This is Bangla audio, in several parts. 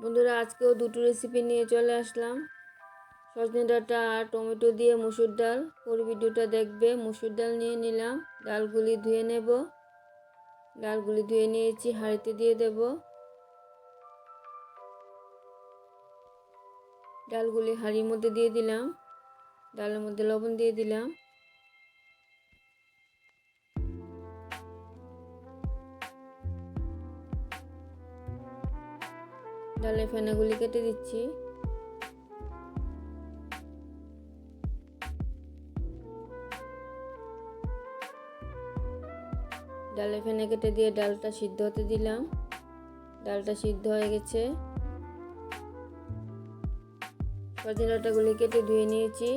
বন্ধুরা, আজকেও দুটো রেসিপি নিয়ে চলে আসলাম। সজনে ডাঁটা আর টমেটো দিয়ে মুসুর ডাল। পুরো ভিডিওটা দেখবে। মুসুর ডাল নিয়ে নিলাম। ডালগুলি ধুয়ে নেব। ডালগুলি ধুয়ে নিয়েছি, হাঁড়িতে দিয়ে দেব। ডালগুলি হাঁড়ির মধ্যে দিয়ে দিলাম। ডালের মধ্যে লবণ দিয়ে দিলাম। ডালের ফেনাগুলি কেটে দিচ্ছি। ডালের ফেনা কেটে দিয়ে ডালটা সিদ্ধ হতে দিলাম। ডালটা সিদ্ধ হয়ে গেছে। সজনে ডাঁটাগুলি কেটে ধুয়ে নিয়েছি।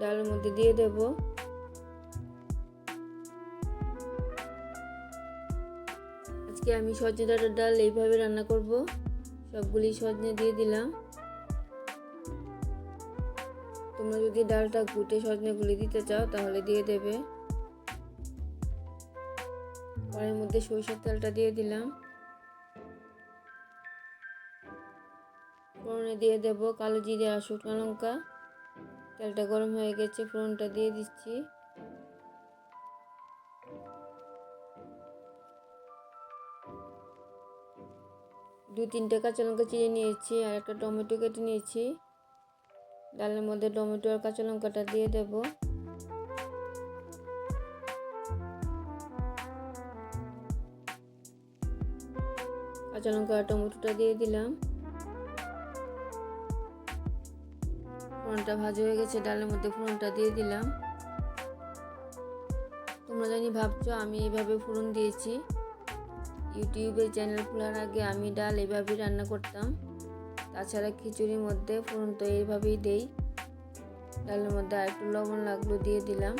ডালের মধ্যে দিয়ে দেব। আজকে আমি সজনে ডাঁটার ডাল এইভাবে রান্না করব। সবগুলি সজনে দিয়ে দিলাম। তোমরা যদি ডালটা ঘুটে সজনেগুলি দিতে চাও, তাহলে দিয়ে দেবে। কড়াইয়ের মধ্যে সরিষার তেলটা দিয়ে দিলাম। ফোড়নে দিয়ে দেব কালো জিরে আর শুকনো লঙ্কা। তেলটা গরম হয়ে গেছে, ফোড়নটা দিয়ে দিচ্ছি। দু তিনটে কাঁচা লঙ্কা চিড়ে নিয়েছি আর একটা টমেটো কেটে নিয়েছি। ডালের মধ্যে টমেটো আর কাঁচা লঙ্কাটা দিয়ে দেব। কাঁচা লঙ্কা আর টমেটোটা দিয়ে দিলাম। ফোড়নটা ভাজা হয়ে গেছে, ডালের মধ্যে ফোড়নটা দিয়ে দিলাম। তোমরা জানি ভাবছ, আমি এইভাবে ফোড়ন দিয়েছি। ইউটিউবে চ্যানেল খোলার আগে আমি ডাল এভাবেই রান্না করতাম। তাছাড়া খিচুড়ির মধ্যে ফোড়ন তো এইভাবেই দেই। ডালের মধ্যে আর একটু লবণ লাগল দিয়ে দিলাম।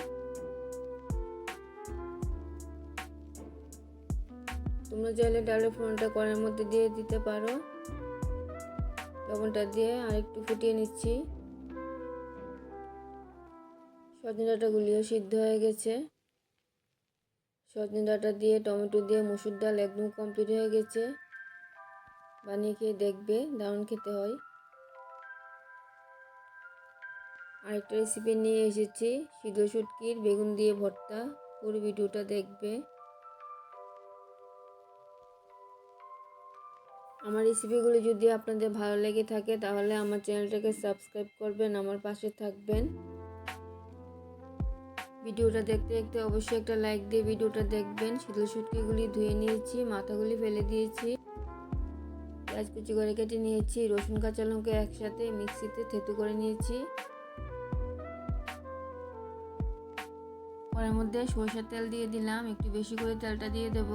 তোমরা চাইলে ডালের ফোড়নটা কড়াইয়ের মধ্যে দিয়ে দিতে পারো। লবণটা দিয়ে আর একটু ফুটিয়ে নিচ্ছি। সজনে ডাঁটাগুলিও সিদ্ধ হয়ে গেছে। সজনে ডাঁটা দিয়ে, টমেটো দিয়ে মুসুর ডাল একদম কমপ্লিট হয়ে গেছে। বানিয়ে খেয়ে দেখবে, দারুণ খেতে হয়। আরেকটা রেসিপি নিয়ে এসেছি, সিদ্ধ শুটকির বেগুন দিয়ে ভর্তা। পুরো ভিডিওটা দেখবে। আমার রেসিপিগুলি যদি আপনাদের ভালো লেগে থাকে, তাহলে আমার চ্যানেলটাকে সাবস্ক্রাইব করবেন, আমার পাশে থাকবেন। ভিডিওটা দেখতে দেখতে অবশ্যই একটা লাইক দিয়ে ভিডিওটা দেখবেন। শীতল শুটকিগুলি ধুয়ে নিয়েছি, মাথাগুলি ফেলে দিয়েছি। পেঁয়াজ কুচি করে কেটে নিয়েছি, রসুন কাঁচা লঙ্কা একসাথে মিক্সিতে থেতু করে নিয়েছি। পরের মধ্যে সরষের তেল দিয়ে দিলাম, একটু বেশি করে তেলটা দিয়ে দেব।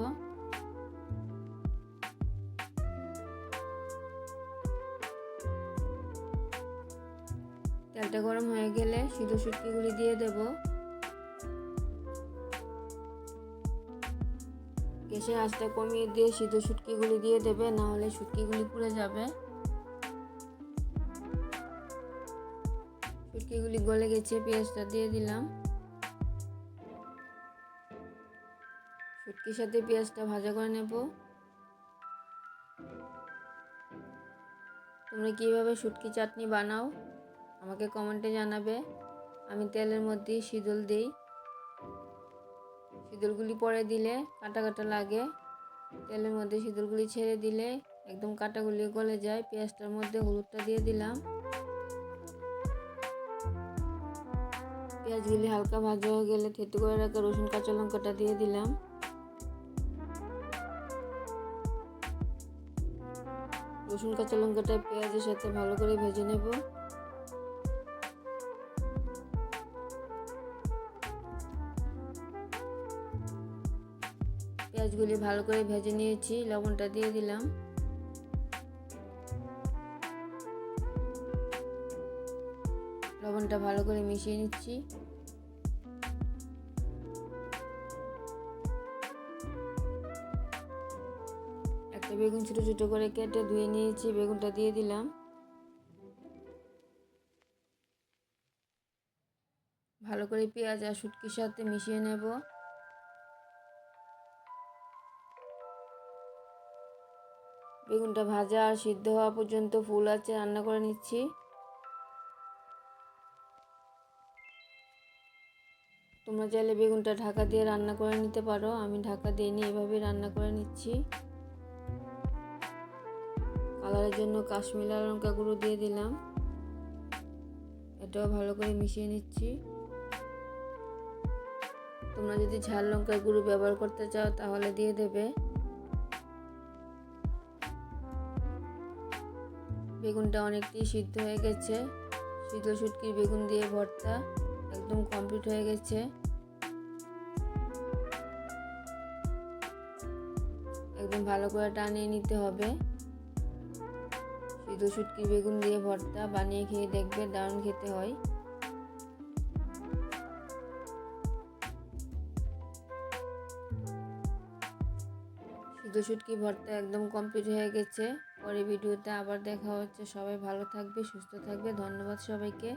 তেলটা গরম হয়ে গেলে সিদ্ধ শুটকিগুলি দিয়ে দেবো। গ্যাসের আঁচটা কমিয়ে দিয়ে সিদ্ধ শুটকিগুলি দিয়ে দেবে, না হলে শুটকিগুলি পুড়ে যাবে। শুটকিগুলি গলে গেছে, পেঁয়াজটা দিয়ে দিলাম। শুটকির সাথে পেঁয়াজটা ভাজা করে নেব। তোমরা কীভাবে শুটকি চাটনি বানাও, আমাকে কমেন্টে জানাবে। আমি তেলের মধ্যে শীতল দিই। শীতলগুলি পরে দিলে, কাটা কাটা লাগে। তেলের মধ্যে শীতলগুলি ছেড়ে দিলে একদম কাটাগুলি গলে যায়। পেঁয়াজটার মধ্যে হলুদটা দিয়ে দিলাম। পেঁয়াজগুলি হালকা ভাজা হয়ে গেলে থেতু করে রাখা রসুন, কাঁচা লঙ্কাটা দিয়ে দিলাম। রসুন, কাঁচা লঙ্কাটা পেঁয়াজের সাথে ভালো করে ভেজে নেব। পেঁয়াজগুলি ভালো করে ভেজে নিয়েছি, লবণটা দিয়ে দিলাম। লবণটা ভালো করে মিশিয়ে নিচ্ছি। একটা বেগুন ছোটো ছোটো করে কেটে ধুয়ে নিয়েছি, বেগুনটা দিয়ে দিলাম। ভালো করে পেঁয়াজ আর শুটকির সাথে মিশিয়ে নেব। বেগুনটা ভাজা আর সিদ্ধ হওয়া পর্যন্ত ফুল আছে, রান্না করে নিচ্ছি। তোমরা চাইলে বেগুনটা ঢাকা দিয়ে রান্না করে নিতে পারো। আমি ঢাকা দিয়ে নিয়ে এভাবে রান্না করে নিচ্ছি। কালারের জন্য কাশ্মীর লঙ্কা গুঁড়ো দিয়ে দিলাম। এটাও ভালো করে মিশিয়ে নিচ্ছি। তোমরা যদি ঝাল লঙ্কার গুঁড়ো ব্যবহার করতে চাও তাহলে দিয়ে দেবে। বেগুনটা অনেকটাই সিদ্ধ হয়ে গেছে। সিদ্ধ শুটকির বেগুন দিয়ে ভর্তা একদম কমপ্লিট হয়ে গেছে। একদম ভালো করে টানিয়ে নিতে হবে। সিদ্ধ শুটকি বেগুন দিয়ে ভর্তা বানিয়ে খেয়ে দেখবে দারুণ খেতে হয়। সিদ্ধ শুটকি ভর্তা একদম কমপ্লিট হয়ে গেছে। পরে ভিডিওতে আবার দেখা হচ্ছে। সবাই ভালো থাকবে, সুস্থ থাকবে। ধন্যবাদ সবাইকে।